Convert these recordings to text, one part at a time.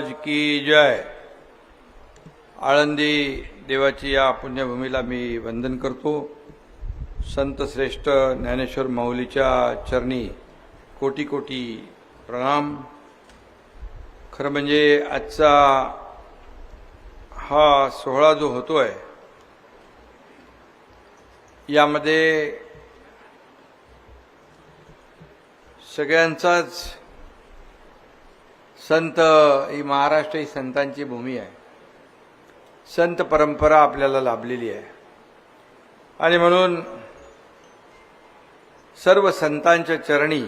महाराज की जय. आळंदी देवाची या पुण्यभूमीला मी वंदन करतो. संत श्रेष्ठ ज्ञानेश्वर माऊलीच्या चरणी कोटी कोटी प्रणाम. खरं म्हणजे आजचा हा सोहळा जो होतोय यामध्ये सगळ्यांचाच संत ही महाराष्ट्र ही संतांची भूमी आहे. संत परंपरा आपल्याला लाभलेली आहे. आणि म्हणून सर्व संतांच्या चरणी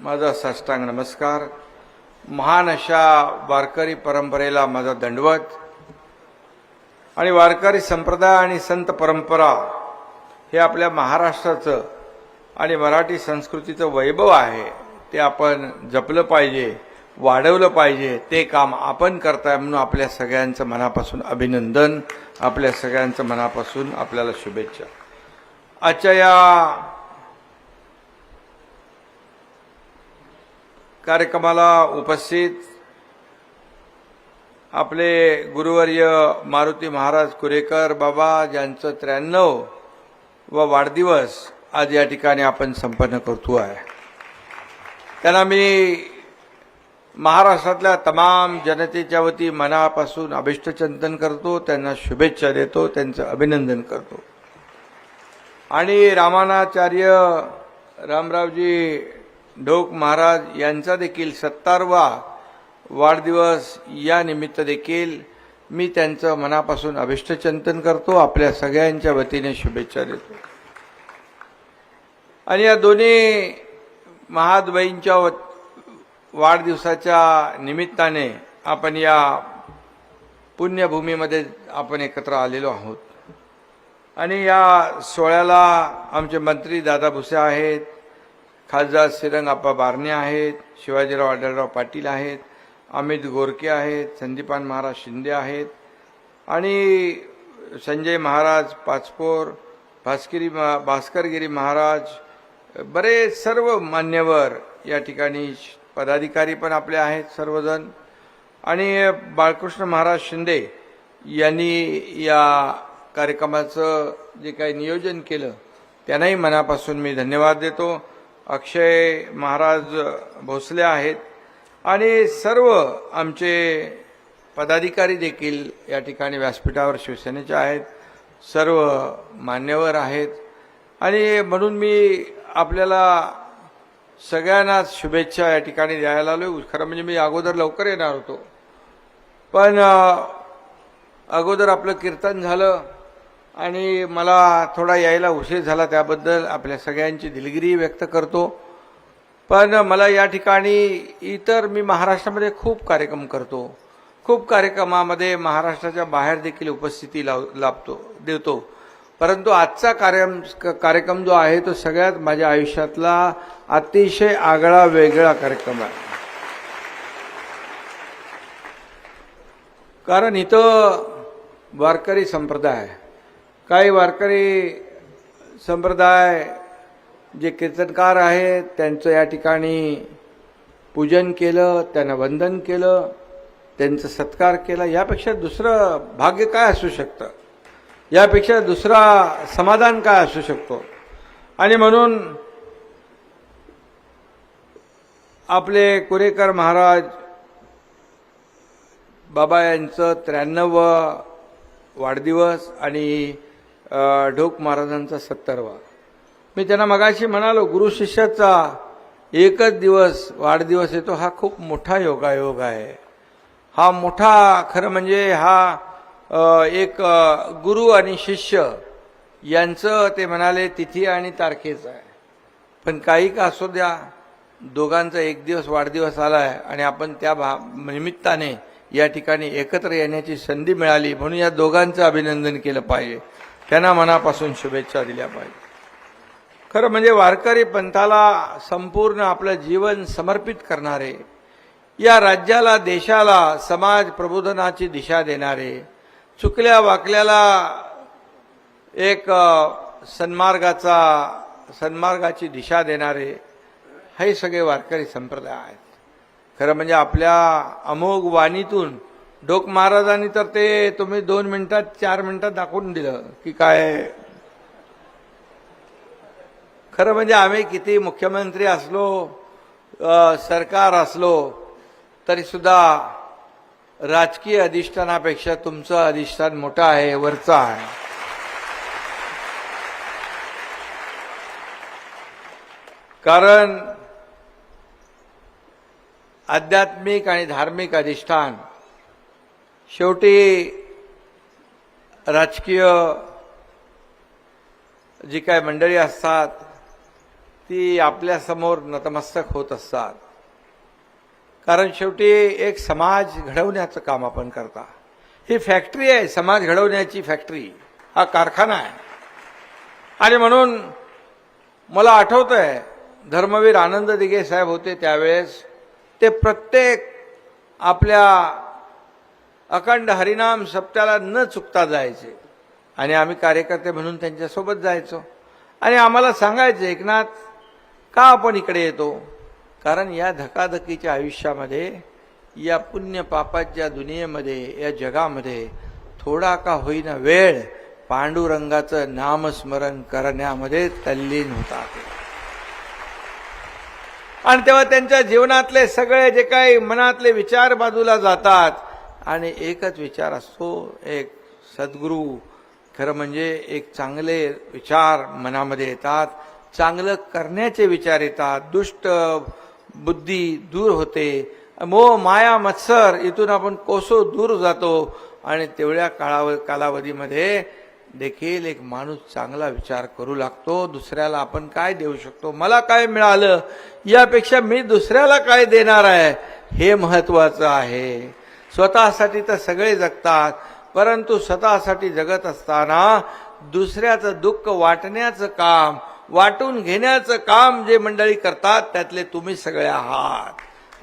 माझा साष्टांग नमस्कार. महान अशा वारकरी परंपरेला माझा दंडवत. आणि वारकरी संप्रदाय आणि संत परंपरा हे आपल्या महाराष्ट्राचं आणि मराठी संस्कृतीचं वैभव आहे ते आपण जपलं पाहिजे. वाढवलं पाहिजे ते काम आपण करताय म्हणून आपल्या सगळ्यांचं मनापासून अभिनंदन आपल्या सगळ्यांचं मनापासून आपल्याला शुभेच्छा. आजच्या या कार्यक्रमाला उपस्थित आपले गुरुवर्य मारुती महाराज कुरेकर बाबा ज्यांचं त्र्याण्णव व वाढदिवस आज या ठिकाणी आपण संपन्न करतो आहे. त्यांना मी महाराष्ट्रातल्या तमाम जनतेच्या वती मनापासून अभिष्टचिंतन करतो त्यांना शुभेच्छा देतो त्यांचं अभिनंदन करतो. आणि रामानाचार्य रामरावजी ढोक महाराज यांचा देखील सत्तारवा वाढदिवस या निमित्त देखील मी त्यांचं मनापासून अभिष्टचिंतन करतो आपल्या सगळ्यांच्या वतीने शुभेच्छा देतो. आणि या दोन्ही महाद्वयींच्या वत- वाढदिवसाच्या निमित्ताने आपण या पुण्यभूमीमध्ये आपण एकत्र आलेलो आहोत. आणि या सोहळ्याला आमचे मंत्री दादा भुसे आहेत खासदार श्रीरंग आप्पा बारणे आहेत शिवाजीराव आढळराव पाटील आहेत अमित गोरके आहेत संदीपान महाराज शिंदे आहेत आणि संजय महाराज पाचपोर भास्करी भास्करगिरी महाराज बरेच सर्व मान्यवर या ठिकाणी पदाधिकारी पण आपले आहेत सर्वजण. आणि बाळकृष्ण महाराज शिंदे यांनी या कार्यक्रमाचं जे काही नियोजन केलं त्यांनाही मनापासून मी धन्यवाद देतो. अक्षय महाराज भोसले आहेत. आणि सर्व आमचे पदाधिकारी देखील या ठिकाणी व्यासपीठावर शिवसेनेचे आहेत. सर्व मान्यवर आहेत. आणि म्हणून मी आपल्याला सगळ्यांनाच शुभेच्छा या ठिकाणी द्यायला आलो खरं म्हणजे मी अगोदर लवकर येणार होतो. पण अगोदर आपलं कीर्तन झालं आणि मला थोडा यायला उशीर झाला त्याबद्दल आपल्या सगळ्यांची दिलगिरी व्यक्त करतो. पण मला या ठिकाणी इतर मी महाराष्ट्रामध्ये खूप कार्यक्रम करतो. खूप कार्यक्रमामध्ये महाराष्ट्राच्या बाहेर देखील उपस्थिती लाव लाभतो देतो. परंतु आजचा कार्य कार्यक्रम जो आहे तो सगळ्यात माझ्या आयुष्यातला अतिशय आगळा वेगळा कार्यक्रम आहे. कारण इथं वारकरी संप्रदाय काही वारकरी संप्रदाय जे कीर्तनकार आहेत त्यांचं या ठिकाणी पूजन केलं त्यांना वंदन केलं त्यांचा सत्कार केला यापेक्षा दुसरं भाग्य काय असू शकतं? यापेक्षा दुसरा समाधान काय असू शकतो? आणि म्हणून आपले कुरेकर महाराज बाबा यांचं त्र्याण्णवं वाढदिवस आणि ढोक महाराजांचा सत्तरवा. मी त्यांना मगाशी म्हणालो गुरु शिष्याचा एकच दिवस वाढदिवस येतो हा खूप मोठा योगायोग आहे. हा मोठा खरं म्हणजे हा एक गुरु आणि शिष्य यांचं ते म्हणाले तिथी आणि तारखेचं आहे. पण काही का असू द्या दोघांचा एक दिवस वाढदिवस आला आहे आणि आपण त्या भा निमित्ताने या ठिकाणी एकत्र येण्याची संधी मिळाली म्हणून या दोघांचं अभिनंदन केलं पाहिजे. त्यांना मनापासून शुभेच्छा दिल्या पाहिजे. खरं म्हणजे वारकरी पंथाला संपूर्ण आपलं जीवन समर्पित करणारे या राज्याला देशाला समाज प्रबोधनाची दिशा देणारे चुकल्या वाकल्याला एक सन्मार्गाचा सन्मार्गाची दिशा देणारे हे सगळे वारकरी संप्रदाय आहेत. खरं म्हणजे आपल्या अमोघ वाणीतून डोक महाराजांनी तर ते तुम्ही दोन मिनिटात चार मिनिटात दाखवून दिलं की काय. खरं म्हणजे आम्ही किती मुख्यमंत्री असलो सरकार असलो तरीसुद्धा राजकीय अधिष्ठानापेक्षा तुमचं अधिष्ठान मोठं आहे वरचं आहे. कारण आध्यात्मिक आणि धार्मिक अधिष्ठान शेवटी राजकीय जी काय मंडळी असतात ती आपल्यासमोर नतमस्तक होत असतात. कारण शेवटी एक समाज घडवण्याचं काम आपण करता. ही फॅक्टरी आहे समाज घडवण्याची फॅक्टरी हा कारखाना आहे. आणि म्हणून मला आठवत आहे धर्मवीर आनंद दिघे साहेब होते त्यावेळेस. ते प्रत्येक आपल्या अखंड हरिनाम सप्त्याला न चुकता जायचे. आणि आम्ही कार्यकर्ते म्हणून त्यांच्यासोबत जायचो. आणि आम्हाला सांगायचे एकनाथ का आपण इकडे येतो? कारण या धकाधकीच्या आयुष्यामध्ये या पुण्य पापाच्या दुनियेमध्ये या जगामध्ये थोडा का होईना वेळ पांडुरंगाचं नामस्मरण करण्यामध्ये तल्लीन होतात. आणि तेव्हा त्यांच्या जीवनातले सगळे जे काही मनातले विचार बाजूला जातात. आणि एकच विचार असतो एक सद्गुरू खरं म्हणजे एक चांगले विचार मनामध्ये येतात चांगलं करण्याचे विचार येतात दुष्ट बुद्धी दूर होते. मोह माया मत्सर इथून आपण कोसो दूर जातो. आणि तेवढ्या काळाव कालावधीमध्ये देखील एक माणूस चांगला विचार करू लागतो. दुसऱ्याला आपण काय देऊ शकतो? मला काय मिळालं? यापेक्षा मी दुसऱ्याला काय देणार आहे? हे महत्वाचं आहे. स्वतःसाठी तर सगळे जगतात. परंतु स्वतःसाठी जगत असताना दुसऱ्याचं दुःख वाटण्याचं काम वाटून घेण्याचं काम जे मंडळी करतात त्यातले तुम्ही सगळे आहात.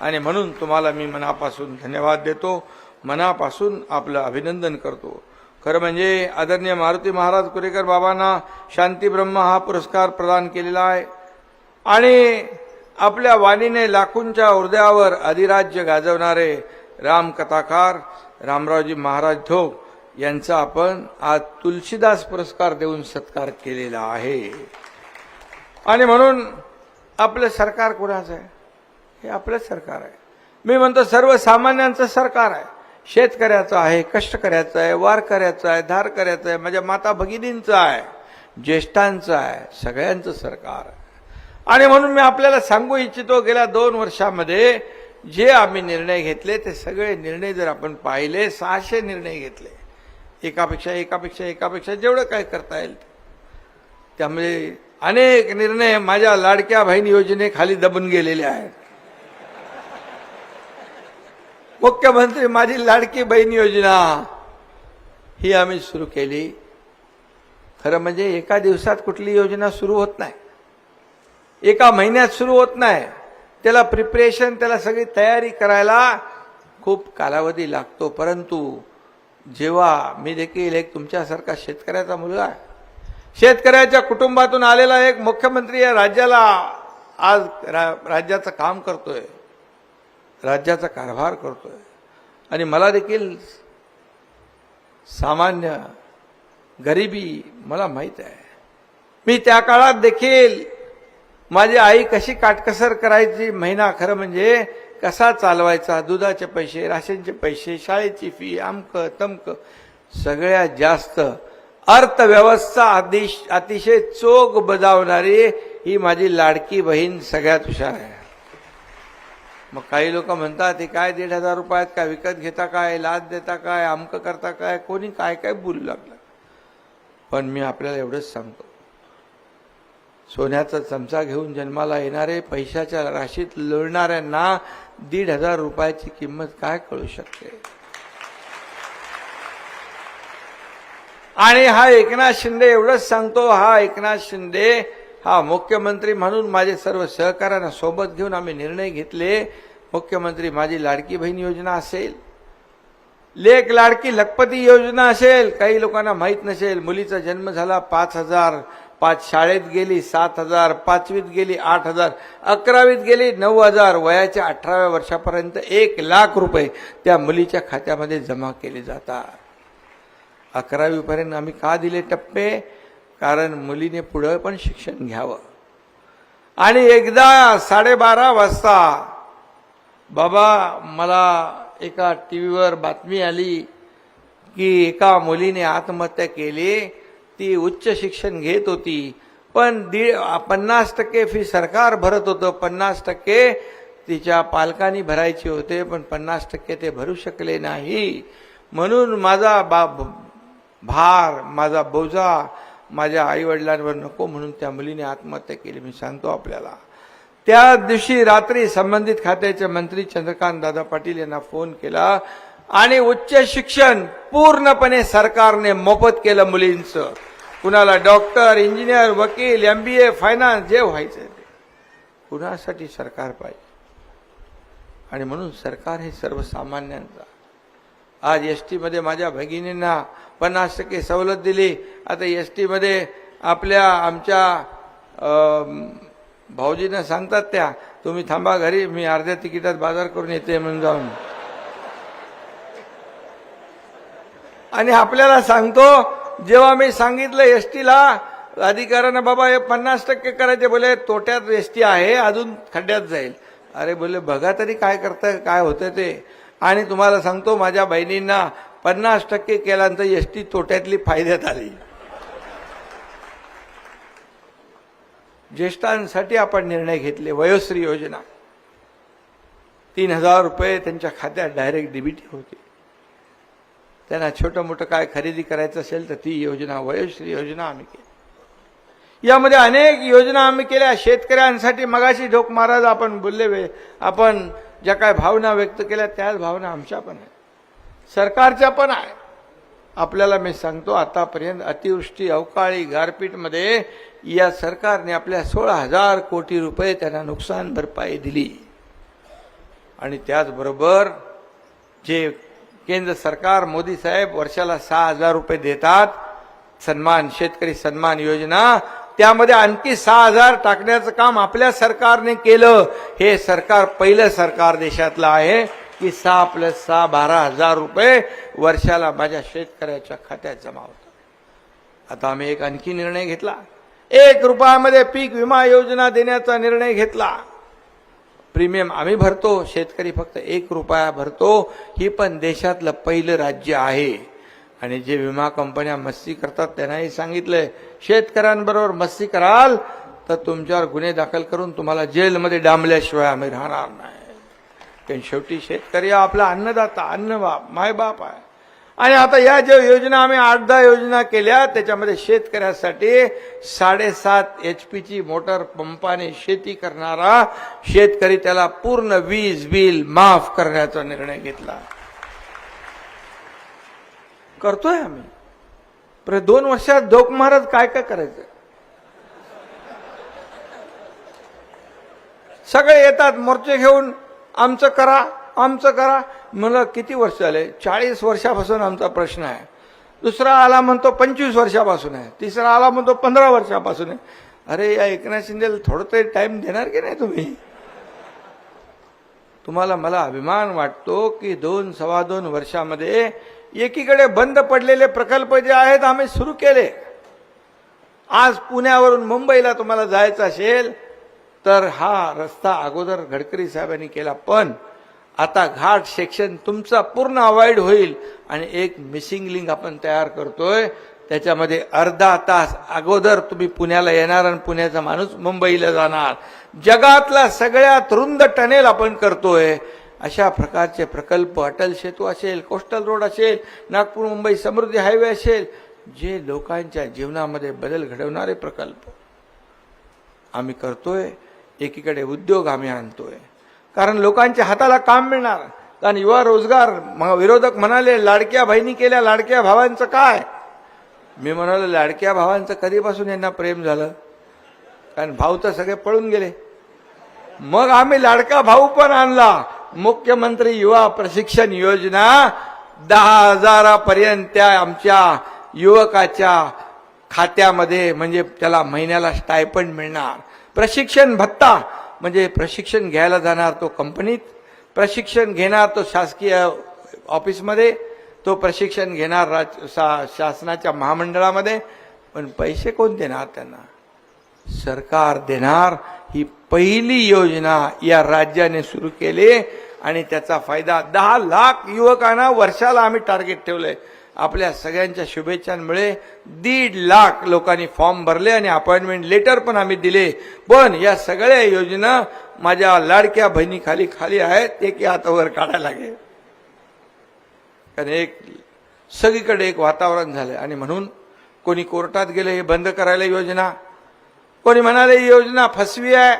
आणि म्हणून तुम्हाला मी मनापासून धन्यवाद देतो. मनापासून आपलं अभिनंदन करतो. खरं म्हणजे आदरणीय मारुती महाराज कुरेकर बाबांना शांती ब्रह्म हा पुरस्कार प्रदान केलेला आहे. आणि आपल्या वाणीने लाखोंच्या हृदयावर अधिराज्य गाजवणारे रामकथाकार रामरावजी महाराज धोक यांचा आपण आज तुलसीदास पुरस्कार देऊन सत्कार केलेला आहे. आणि म्हणून आपलं सरकार कुणाचं आहे? हे आपलं सरकार आहे. मी म्हणतो सर्वसामान्यांचं सरकार आहे. शेतकऱ्याचं आहे कष्टकऱ्याचं आहे वारकऱ्याचं आहे धारकऱ्याचं आहे माझ्या माता भगिनींचं आहे ज्येष्ठांचं आहे सगळ्यांचं सरकार आहे. आणि म्हणून मी आपल्याला सांगू इच्छितो गेल्या दोन वर्षामध्ये जे आम्ही निर्णय घेतले ते सगळे निर्णय जर आपण पाहिले सहाशे निर्णय घेतले. एकापेक्षा एकापेक्षा एकापेक्षा जेवढं काय करता येईल. त्यामुळे अनेक निर्णय माझ्या लाडक्या बहीण योजनेखाली दबून गेलेले आहेत. मुख्यमंत्री माझी लाडकी बहीण योजना ही आम्ही सुरू केली. खरं म्हणजे एका दिवसात कुठली योजना सुरू होत नाही. एका महिन्यात सुरू होत नाही. त्याला प्रिपरेशन त्याला सगळी तयारी करायला खूप कालावधी लागतो. परंतु जेव्हा मी देखील एक तुमच्यासारखा शेतकऱ्याचा मुलगा आहे शेतकऱ्याच्या कुटुंबातून आलेला एक मुख्यमंत्री या राज्याला आज रा, राज्याचं काम करतोय. राज्याचा कारभार करतोय. आणि मला देखील सामान्य गरिबी मला माहीत आहे. मी त्या काळात देखील माझी आई कशी काटकसर करायची महिना खरं म्हणजे कसा चालवायचा दुधाचे पैसे राशनचे पैसे शाळेची फी आमक तमक सगळ्यात जास्त अर्थव्यवस्था अतिश अतिशय चोख बजावणारी ही माझी लाडकी बहीण सगळ्यात हुशार आहे. मग काही लोक म्हणतात हे काय दीड हजार रुपयात काय विकत घेता काय? लाच देता काय? अमकं करता काय? कोणी काय काय बोलू लागलं? पण मी आपल्याला एवढंच सांगतो. सोन्याचा चमचा घेऊन जन्माला येणारे पैशाच्या राशीत लोळणाऱ्यांना दीड हजार रुपयाची किंमत काय कळू शकते? आणि हा एकनाथ शिंदे एवढंच सांगतो हा एकनाथ शिंदे हा मुख्यमंत्री म्हणून माझे सर्व सहकाऱ्यांना सोबत घेऊन आम्ही निर्णय घेतले. मुख्यमंत्री माझी लाडकी बहीण योजना असेल लेख लाडकी लखपती योजना असेल काही लोकांना माहीत नसेल मुलीचा जन्म झाला पाच हजार पाच शाळेत गेली सात हजार पाचवीत गेली आठ हजार अकरावीत गेली नऊ हजार वयाच्या अठराव्या वर्षापर्यंत एक लाख रुपये त्या मुलीच्या खात्यामध्ये जमा केले जातात. अकरावीपर्यंत आम्ही का दिले टप्पे? कारण मुलीने पुढं पण शिक्षण घ्यावं. आणि एकदा साडेबारा वाजता बाबा मला एका टी व्हीवर बातमी आली की एका मुलीने आत्महत्या केली. ती उच्च शिक्षण घेत होती. पण दीड पन्नास टक्के फी सरकार भरत होतं. पन्नास टक्के तिच्या पालकांनी भरायचे होते पण पन्नास टक्के ते भरू शकले नाही. म्हणून माझा बा भार माझा बोजा माझ्या आईवडिलांवर नको म्हणून त्या मुलीने आत्महत्या केली. मी सांगतो आपल्याला. त्या दिवशी रात्री संबंधित खात्याचे मंत्री चंद्रकांत दादा पाटील यांना फोन केला आणि उच्च शिक्षण पूर्णपणे सरकारने मोफत केलं मुलींचं. कुणाला डॉक्टर इंजिनियर वकील एम बी ए फायनान्स जे व्हायचं ते. कुणासाठी सरकार पाहिजे? आणि म्हणून सरकार हे सर्वसामान्यांचा आज एस टीमध्ये माझ्या भगिनींना पन्नास टक्के सवलत दिली. आता एस टीमध्ये आपल्या आमच्या भाऊजीनं भाऊजींना सांगतात त्या तुम्ही थांबा घरी मी अर्ध्या तिकिटात बाजार करून येते म्हणून जाऊन. आणि आपल्याला सांगतो जेव्हा मी सांगितलं एस टीला अधिकाऱ्यांना बाबा हे पन्नास टक्के करायचे. बोले तोट्यात एस टी आहे अजून खड्ड्यात जाईल. अरे बोले बघा तरी काय करतं काय होतं ते. आणि तुम्हाला सांगतो माझ्या बहिणींना पन्नास टक्के केल्यानंतर एस टी तोट्यातली फायद्यात आली. ज्येष्ठांसाठी आपण निर्णय घेतले वयोश्री योजना. तीन हजार रुपये त्यांच्या खात्यात डायरेक्ट डीबीटी होती. त्यांना छोटं मोठं काय खरेदी करायचं असेल तर ती योजना वयोश्री योजना आम्ही केली. यामध्ये अनेक योजना आम्ही केल्या. शेतकऱ्यांसाठी मगाशी ढोक महाराज आपण बोलले वे आपण ज्या काय भावना व्यक्त केल्या त्याच भावना आमच्या पण आहेत. सरकारच्या पण आहे आपल्याला मी सांगतो आतापर्यंत अतिवृष्टी अवकाळी गारपीटमध्ये या सरकारने आपल्या सोळा हजार कोटी रुपये त्यांना नुकसान भरपाई दिली. आणि त्याचबरोबर जे केंद्र सरकार मोदी साहेब वर्षाला सहा हजार रुपये देतात सन्मान शेतकरी सन्मान योजना त्यामध्ये आणखी सहा हजार टाकण्याचं काम आपल्या सरकारने केलं. हे सरकार पहिलं सरकार देशातलं आहे. की सहा प्लस सहा बारा हजार रुपये वर्षाला माझ्या शेतकऱ्याच्या खात्यात जमा होतात. आता आम्ही एक आणखी निर्णय घेतला. एक रुपयामध्ये पीक विमा योजना देण्याचा निर्णय घेतला. प्रीमियम आम्ही भरतो. शेतकरी फक्त एक रुपया भरतो. ही पण देशातलं पहिलं राज्य आहे. आणि जे विमा कंपन्या मस्ती करतात त्यांनाही सांगितलंय शेतकऱ्यांबरोबर मस्ती कराल तर तुमच्यावर गुन्हे दाखल करून तुम्हाला जेलमध्ये डांबल्याशिवाय आम्ही राहणार नाही. कारण शेवटी शेतकरी हा आपला अन्नदाता अन्नबाप मायबाप आहे. आणि आता या ज्या योजना आम्ही आठ दहा योजना केल्या त्याच्यामध्ये शेतकऱ्यासाठी साडेसात एच पीची मोटर पंपाने शेती करणारा शेतकरी त्याला पूर्ण वीज बिल माफ करण्याचा निर्णय घेतला. करतोय आम्ही. पर दोन वर्षात दोक महाराज काय काय करायचं? सगळे येतात मोर्चे घेऊन आमचं करा आमचं करा. मला किती वर्ष झाले चाळीस वर्षापासून आमचा प्रश्न आहे. दुसरा आला म्हणतो पंचवीस वर्षापासून आहे. तिसरा आला म्हणतो पंधरा वर्षापासून आहे. अरे या एकनाथ शिंदेला थोडं तरी टाइम देणार की नाही तुम्ही? तुम्हाला मला अभिमान वाटतो की दोन सव्वा दोन वर्षामध्ये एकीकडे बंद पडलेले प्रकल्प जे आहेत आम्ही सुरू केले. आज पुण्यावरून मुंबईला तुम्हाला जायचं असेल तर हा रस्ता अगोदर गडकरी साहेबांनी केला. पण आता घाट सेक्शन तुमचा पूर्ण अवॉइड होईल आणि एक मिसिंग लिंक आपण तयार करतोय. त्याच्यामध्ये अर्धा तास अगोदर तुम्ही पुण्याला येणार आणि पुण्याचा माणूस मुंबईला जाणार. जगातला सगळ्यात रुंद टनेल आपण करतोय. अशा प्रकारचे प्रकल्प अटल सेतू असेल कोस्टल रोड असेल नागपूर मुंबई समृद्धी हायवे असेल जे लोकांच्या जीवनामध्ये बदल घडवणारे प्रकल्प. आम्ही करतोय एकीकडे उद्योग आम्ही आणतोय. कारण लोकांच्या हाताला काम मिळणार. कारण युवा रोजगार म- विरोधक म्हणाले लाडक्या बहिणी केल्या लाडक्या भावांचं काय? मी म्हणालो लाडक्या भावांचं कधीपासून यांना प्रेम झालं? कारण भाऊ तर सगळे पळून गेले. मग आम्ही लाडका भाऊ पण आणला. मुख्यमंत्री युवा प्रशिक्षण योजना दहा हजारापर्यंत त्या आमच्या युवकाच्या खात्यामध्ये म्हणजे त्याला महिन्याला स्टायपंड मिळणार. प्रशिक्षण भत्ता म्हणजे प्रशिक्षण घ्यायला जाणार तो कंपनीत प्रशिक्षण घेणार तो शासकीय ऑफिसमध्ये तो प्रशिक्षण घेणार राज शा- शासनाच्या महामंडळामध्ये. पण पैसे कोण देणार त्यांना? सरकार देणार. ही पहिली योजना या राज्याने सुरू केली. आणि त्याचा फायदा दहा लाख युवकांना वर्षाला आम्ही टार्गेट ठेवलंय. आपल्या सगळ्यांच्या शुभेच्छांमुळे दीड लाख लोकांनी फॉर्म भरले आणि अपॉइंटमेंट लेटर पण आम्ही दिले. पण या सगळ्या योजना माझ्या लाडक्या बहिणी खाली खाली आहेत एक हातावर काढायला लागेल. कारण एक सगळीकडे एक वातावरण झालं आणि म्हणून कोणी कोर्टात गेले हे बंद करायला योजना कोणी म्हणाले ही योजना फसवी आहे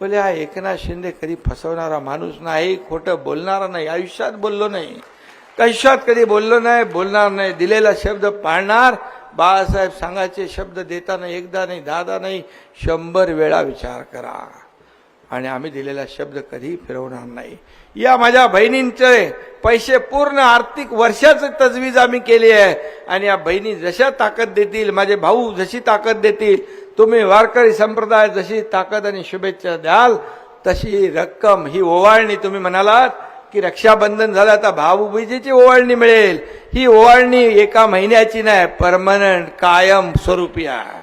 बोले हा एकनाथ शिंदे कधी फसवणारा माणूस नाही खोटं बोलणारा नाही आयुष्यात बोललो नाही. कशात कधी बोललो नाही बोलणार नाही. दिलेला शब्द पाळणार बाळासाहेब सांगायचे शब्द देताना एकदा नाही दहादा नाही. शंभर वेळा विचार करा. आणि आम्ही दिलेला शब्द कधी फिरवणार नाही. या माझ्या बहिणींचे पैसे पूर्ण आर्थिक वर्षाचं तजवीज आम्ही केली आहे. आणि या बहिणी जशा ताकद देतील माझे भाऊ जशी ताकद देतील तुम्ही वारकरी संप्रदाय जशी ताकद आणि शुभेच्छा द्याल तशी रक्कम ही ओवाळणी तुम्ही म्हणालात की रक्षाबंधन झालं आता भाऊबीजेची ओवाळणी मिळेल. ही ओवाळणी एका महिन्याची नाही परमनंट कायम स्वरूपी आहे.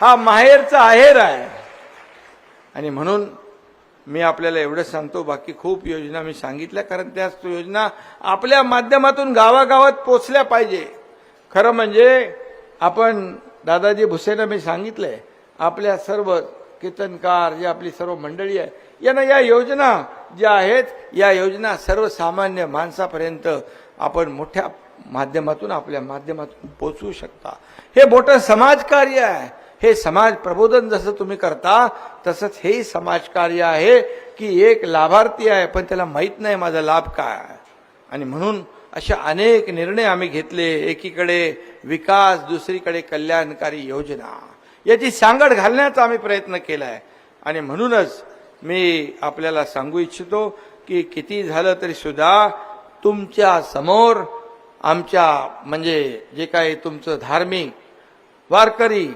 हा माहेरचा आहेर आहे. आणि म्हणून मी आपल्याला एवढं सांगतो बाकी खूप योजना मी सांगितल्या कारण त्या योजना आपल्या माध्यमातून गावागावात पोचल्या पाहिजे. खरं म्हणजे आपण दादाजी भुसेनं मी सांगितलंय आपल्या सर्व कीर्तनकार जे आपली सर्व मंडळी आहे यांना या योजना ज्या आहेत या योजना सर्वसामान्य माणसापर्यंत आपण मोठ्या माध्यमातून आपल्या माध्यमातून पोचवू शकता हे मोठं समाजकार्य आहे हे समाज प्रबोधन जसं तुम्ही करता तसंच हेही समाजकार्य आहे की एक लाभार्थी आहे पण त्याला माहीत नाही माझा लाभ काय आहे. आणि म्हणून अशा अनेक निर्णय आम्ही घेतले. एकीकडे विकास दुसरीकडे कल्याणकारी योजना. याची सांगड घालण्याचा आम्ही प्रयत्न केला आहे आणि म्हणूनच मी आपल्याला सांगू इच्छितो की किती झालं तरी सुद्धा तुमच्यासमोर आमच्या म्हणजे जे काही तुमचं धार्मिक वारकरी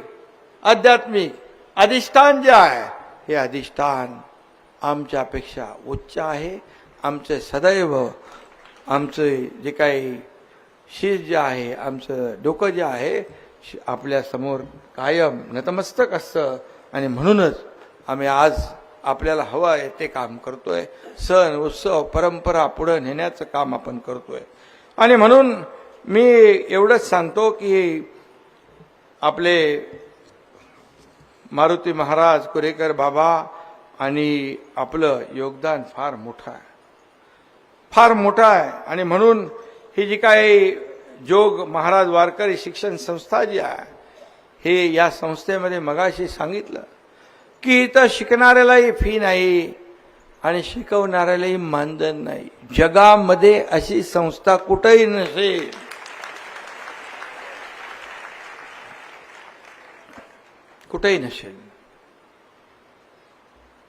आध्यात्मिक अधिष्ठान जे आहे हे अधिष्ठान आमच्यापेक्षा उच्च आहे. आमचे सदैव आमचं जे काही शीर जे आहे आमचं डोकं जे आहे श- कायम नतमस्तक असतं. आणि म्हणूनच आम्ही आज आपल्याला हवं आहे ते काम करतोय. सण उत्सव परंपरा पुढं नेण्याचं काम आपण करतोय. आणि म्हणून मी एवढंच सांगतो की आपले मारुती महाराज कुरेकर बाबा आणि आपलं योगदान फार मोठं आहे. फार मोठा आहे. आणि म्हणून ही जी काही जोग महाराज वारकरी शिक्षण संस्था जी आहे हे या संस्थेमध्ये मगाशी सांगितलं की इथं शिकणाऱ्यालाही फी नाही आणि शिकवणाऱ्यालाही मानधन नाही. जगामध्ये अशी संस्था कुठेही नसेल. कुठेही नसेल.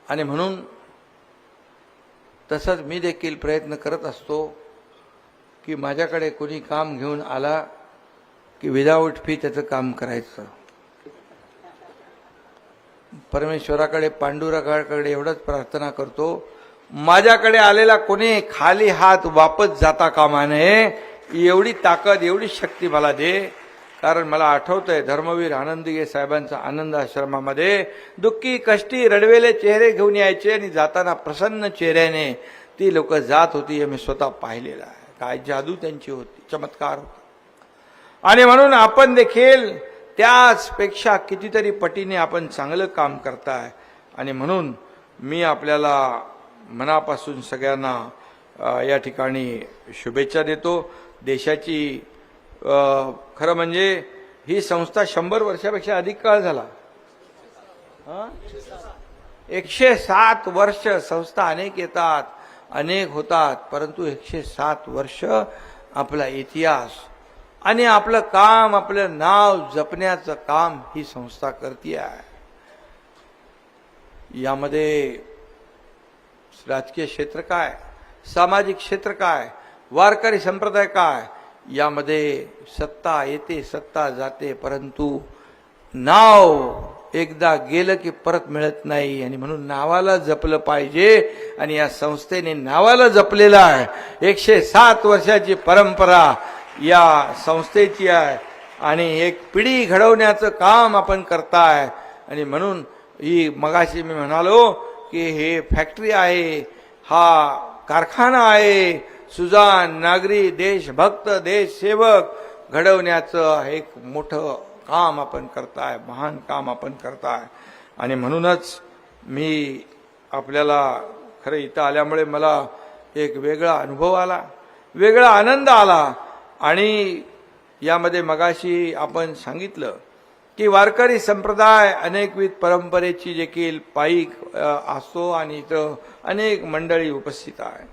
आणि म्हणून तसंच मी देखील प्रयत्न करत असतो की माझ्याकडे कोणी काम घेऊन आला की विदाऊट फी त्याचं काम करायचं. परमेश्वराकडे पांडुरंगाकडे एवढंच प्रार्थना करतो माझ्याकडे आलेला कोणी खाली हात वापस जाता कामा नये एवढी ताकद एवढी शक्ती मला दे. कारण मला आठवतंय धर्मवीर आनंदगे साहेबांचा आनंद आश्रमामध्ये दुःखी कष्टी रडवेले चेहरे घेऊन यायचे आणि जाताना प्रसन्न चेहऱ्याने ती लोक जात होती हे मी स्वतः पाहिलेलं आहे. काय जादू त्यांची होती चमत्कार होता. आणि म्हणून आपण देखील त्याचपेक्षा कितीतरी पटीने आपण चांगलं काम करताय. आणि म्हणून मी आपल्याला मनापासून सगळ्यांना या ठिकाणी शुभेच्छा देतो. देशाची खरं म्हणजे ही संस्था शंभर वर्षापेक्षा अधिक काळ झाला. एकशे सात वर्ष संस्था अनेक येतात अनेक होतात परंतु एकशे सात वर्ष आपला इतिहास आणि आपलं काम आपलं नाव जपण्याचं काम ही संस्था करते आहे यामध्ये राजकीय क्षेत्र काय? सामाजिक क्षेत्र काय? वारकरी संप्रदाय काय? यामध्ये सत्ता येते सत्ता जाते परंतु नाव एकदा गेलं की परत मिळत नाही. आणि म्हणून नावाला जपलं पाहिजे आणि या संस्थेने नावाला जपलेलं आहे. एकशे सात वर्षाची परंपरा या संस्थेची आहे. आणि एक पिढी घडवण्याचं काम आपण करताय. आणि म्हणून ही मगाशी मी म्हणालो की हे फॅक्टरी आहे हा कारखाना आहे सुजान नागरी देशभक्त देशसेवक घडवण्याचं एक मोठं काम आपण करताय महान काम आपण करताय. आणि म्हणूनच मी आपल्याला खरं इथं आल्यामुळे मला एक वेगळा अनुभव आला वेगळा आनंद आला. आणि यामध्ये मगाशी आपण सांगितलं की वारकरी संप्रदाय अनेकविध परंपरेची देखील पायीक असतो आणि इथं अनेक मंडळी उपस्थित आहे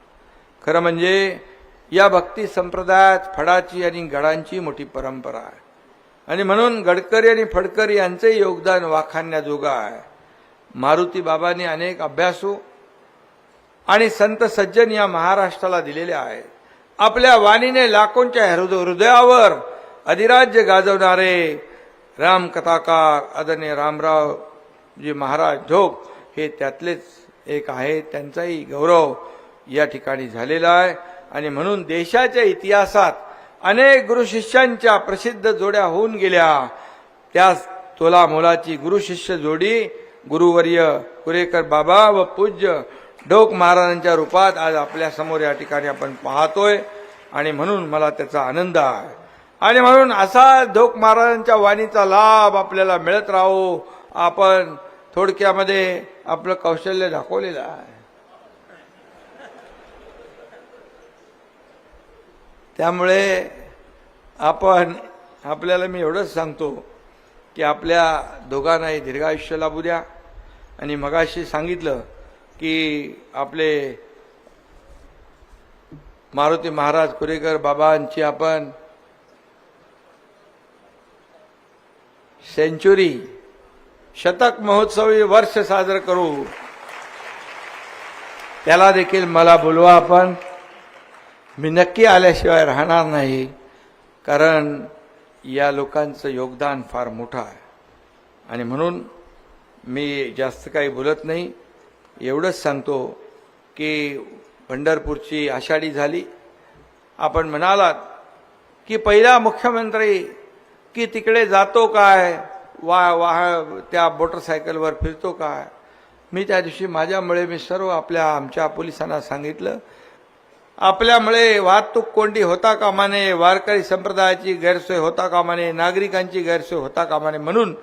खरं म्हणजे या भक्ती संप्रदायात फडाची आणि गडांची मोठी परंपरा आहे. आणि म्हणून गडकरी आणि फडकरी यांचे योगदान वाखाणण्याजोगं आहे. मारुती बाबांनी अनेक अभ्यासू आणि संत सज्जन या महाराष्ट्राला दिलेले आहेत. आपल्या वाणीने लाखोंच्या हृदय हृदयावर अधिराज्य गाजवणारे रामकथाकार आदरणीय रामराव जी महाराज झोप हे त्यातलेच एक आहे त्यांचाही गौरव या ठिकाणी झालेला आहे. आणि म्हणून देशाच्या इतिहासात अनेक गुरु शिष्यांच्या प्रसिद्ध जोड्या होऊन गेल्या. त्याच तोला मोलाची गुरु शिष्य जोडी गुरुवर्य कुरेकर बाबा व पूज्य डोक महाराजांच्या रूपात आज आपल्यासमोर या ठिकाणी आपण पाहतोय. आणि म्हणून मला त्याचा आनंद आहे. आणि म्हणून असा ढोक महाराजांच्या वाणीचा लाभ आपल्याला मिळत राहो. आपण थोडक्यामध्ये आपलं कौशल्य दाखवलेलं आहे. त्यामुळे आपण आपल्याला मी एवढंच सांगतो की आपल्या दोघांनाही दीर्घायुष्य लाभू द्या. आणि मगाशी सांगितलं की आपले मारुती महाराज कुरेकर बाबांची आपण सेंचुरी शतक महोत्सवी वर्ष साजरं करू. त्याला देखील मला बोलवा आपण. मी नक्की आल्याशिवाय राहणार नाही कारण या लोकांचं योगदान फार मोठं आहे. आणि म्हणून मी जास्त काही बोलत नाही. एवढंच सांगतो की पंढरपूरची आषाढी झाली. आपण म्हणालात की पहिला मुख्यमंत्री की तिकडे जातो काय? वा वाह त्या मोटरसायकलवर फिरतो काय? मी त्या दिवशी माझ्यामुळे मी सर्व आपल्या आमच्या पोलिसांना सांगितलं. आपल्यामुळे वाहतूक कोंडी होता कामा नये वारकरी संप्रदायाची गैरसोय होता कामा नये नागरिकांची गैरसोय होता कामा नये म्हणून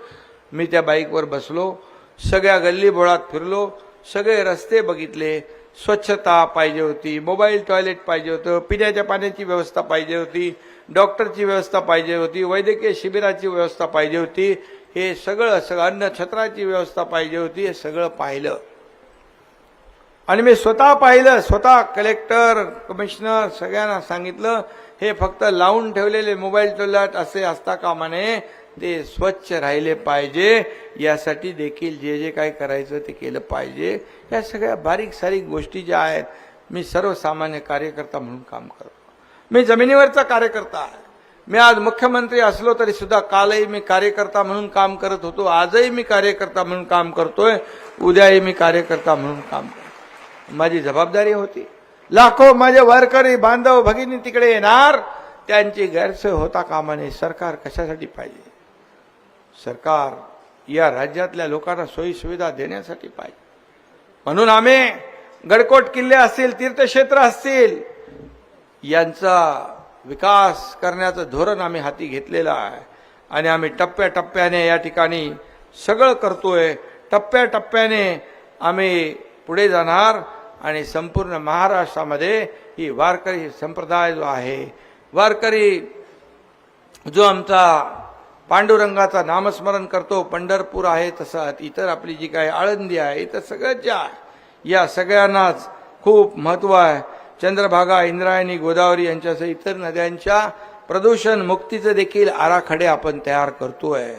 मी त्या बाईकवर बसलो सगळ्या गल्ली बोळात फिरलो सगळे रस्ते बघितले स्वच्छता पाहिजे होती मोबाईल टॉयलेट पाहिजे होतं पिण्याच्या पाण्याची व्यवस्था पाहिजे होती डॉक्टरची व्यवस्था पाहिजे होती वैद्यकीय शिबिराची व्यवस्था पाहिजे होती हे सगळं सगळं अन्नछत्राची व्यवस्था पाहिजे होती हे सगळं पाहिलं. आणि मी स्वतः पाहिलं स्वतः कलेक्टर कमिशनर सगळ्यांना सांगितलं हे फक्त लावून ठेवलेले मोबाईल टॉयलेट असे असता कामाने ते स्वच्छ राहिले पाहिजे. यासाठी देखील जे जे काय करायचं ते केलं पाहिजे. या सगळ्या बारीक सारीक गोष्टी ज्या आहेत मी सर्वसामान्य कार्यकर्ता म्हणून काम करतो. मी जमिनीवरचा कार्यकर्ता आहे. मी आज मुख्यमंत्री असलो तरी सुद्धा कालही मी कार्यकर्ता म्हणून काम करत होतो. आजही मी कार्यकर्ता म्हणून काम करतोय. उद्याही मी कार्यकर्ता म्हणून काम करतो माझी जबाबदारी होती. लाखो माझे वारकरी बांधव भगिनी तिकडे येणार. त्यांची गैरसोय होता कामा नये. सरकार कशासाठी पाहिजे? सरकार या राज्यातल्या लोकांना सोयी सुविधा देण्यासाठी पाहिजे. म्हणून आम्ही गडकोट किल्ले असतील तीर्थक्षेत्र असतील यांचा विकास करण्याचं धोरण आम्ही हाती घेतलेलं आहे. आणि आम्ही टप्प्याटप्प्याने या ठिकाणी सगळं करतोय. टप्प्याटप्प्याने आम्ही पुढे जाणार. आणि संपूर्ण महाराष्ट्रामध्ये ही वारकरी संप्रदाय जो आहे वारकरी जो आमचा पांडुरंगाचा नामस्मरण करतो पंढरपूर आहे तसं इतर आपली जी काही आळंदी आहे इतर सगळ्यात ज्या या सगळ्यांनाच खूप महत्त्व आहे. चंद्रभागा इंद्रायणी गोदावरी यांच्यासह इतर नद्यांच्या प्रदूषण मुक्तीचं देखील आराखडे आपण तयार करतो आहे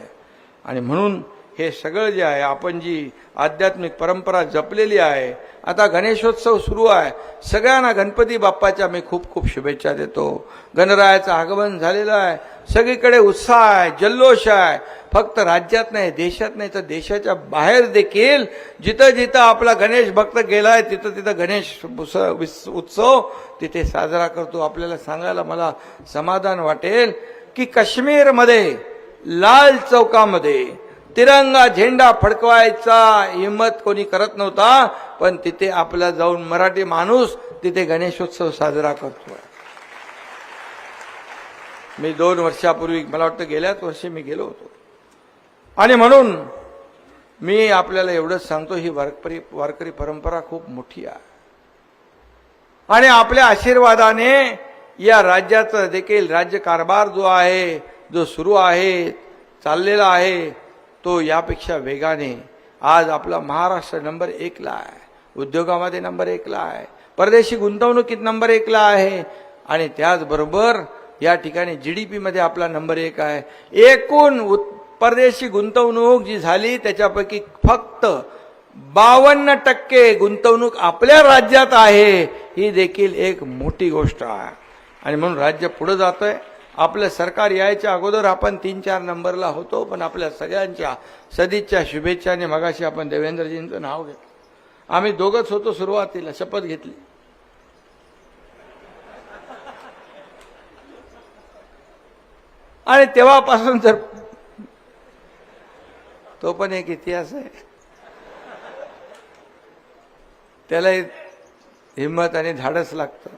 आणि म्हणून हे सगळं जे आहे आपण जी आध्यात्मिक परंपरा जपलेली आहे आता गणेशोत्सव सुरू आहे. सगळ्यांना गणपती बाप्पाच्या मी खूप खूप शुभेच्छा देतो. गणरायाचं आगमन झालेलं आहे. सगळीकडे उत्साह आहे जल्लोष आहे. फक्त राज्यात नाही देशात नाही तर देशाच्या बाहेर देखील जिथं जिथं आपला गणेश भक्त गेलाय तिथं तिथं गणेश उस- उत्सव तिथे साजरा करतो. आपल्याला सांगायला मला समाधान वाटेल की काश्मीरमध्ये लाल चौकामध्ये तिरंगा झेंडा फडकवायचा हिंमत कोणी करत नव्हता पण तिथे आपला जाऊन मराठी माणूस तिथे गणेशोत्सव साजरा करतो मी दोन वर्षापूर्वी मला वाटतं गेल्याच वर्षी मी गेलो होतो. आणि म्हणून मी आपल्याला एवढंच सांगतो ही वारकरी वारकरी परंपरा खूप मोठी आहे. आणि आपल्या आशीर्वादाने या राज्याचा देखील राज्यकारभार जो आहे जो सुरू आहे चाललेला आहे तो यापेक्षा वेगाने आज आपला महाराष्ट्र नंबर एकला आहे. उद्योगामध्ये नंबर एकला आहे. परदेशी गुंतवणुकीत नंबर एकला आहे. आणि त्याचबरोबर या ठिकाणी जी डी पीमध्ये आपला नंबर एक आहे. एकूण उत- परदेशी गुंतवणूक जी झाली त्याच्यापैकी फक्त बावन्न टक्के गुंतवणूक आपल्या राज्यात आहे. ही देखील एक मोठी गोष्ट आहे. आणि म्हणून राज्य पुढे आहे आपलं सरकार यायच्या अगोदर आपण तीन चार नंबरला होतो पण आपल्या सगळ्यांच्या सदिच्छा शुभेच्छाने मगाशी आपण देवेंद्रजींचं नाव घेतलं. आम्ही दोघंच होतो सुरुवातीला शपथ घेतली. आणि तेव्हापासून जर तो पण एक इतिहास आहे. त्याला हिंमत आणि धाडस लागतं.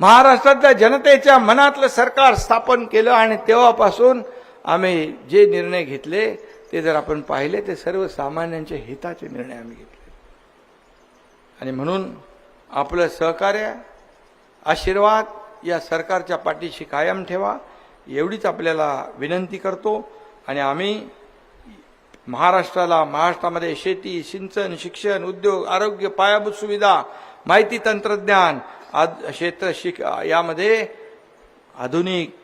महाराष्ट्रातल्या जनतेच्या मनातलं सरकार स्थापन केलं आणि तेव्हापासून आम्ही जे निर्णय घेतले ते जर आपण पाहिले ते सर्वसामान्यांच्या हिताचे निर्णय आम्ही घेतले. आणि म्हणून आपलं सहकार्य आशीर्वाद या सरकारच्या पाठीशी कायम ठेवा एवढीच आपल्याला विनंती करतो. आणि आम्ही महाराष्ट्राला महाराष्ट्रामध्ये शेती सिंचन शिक्षण उद्योग आरोग्य पायाभूत सुविधा माहिती तंत्रज्ञान आद क्षेत्र शिक यामध्ये आधुनिक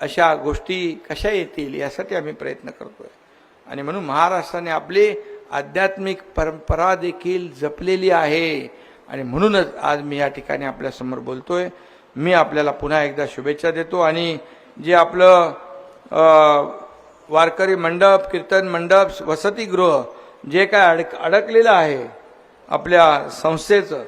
अशा गोष्टी कशा येतील यासाठी आम्ही प्रयत्न करतोय. आणि म्हणून महाराष्ट्राने आपली आध्यात्मिक परंपरा देखील जपलेली आहे. आणि म्हणूनच आज मी या ठिकाणी आपल्यासमोर बोलतोय. मी आपल्याला पुन्हा एकदा शुभेच्छा देतो. आणि जे आपलं वारकरी मंडप कीर्तन मंडप वसतिगृह जे काय अडक अडकलेलं आहे आपल्या संस्थेचं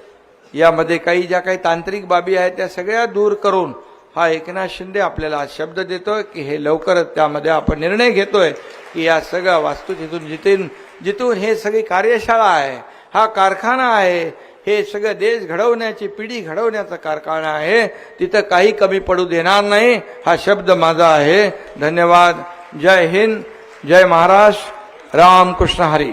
यामध्ये काही ज्या काही तांत्रिक बाबी आहेत त्या सगळ्या दूर करून हा एकनाथ शिंदे आपल्याला शब्द देतोय की हे लवकरच त्यामध्ये आपण निर्णय घेतोय की या सगळ्या वास्तू जिथून जिथून जिथून हे सगळी कार्यशाळा आहे हा कारखाना आहे हे सगळं देश घडवण्याची पिढी घडवण्याचा कारखाना आहे तिथं काही कमी पडू देणार नाही हा शब्द माझा आहे. धन्यवाद. जय हिंद. जय महाराष्ट्र. रामकृष्ण हरी.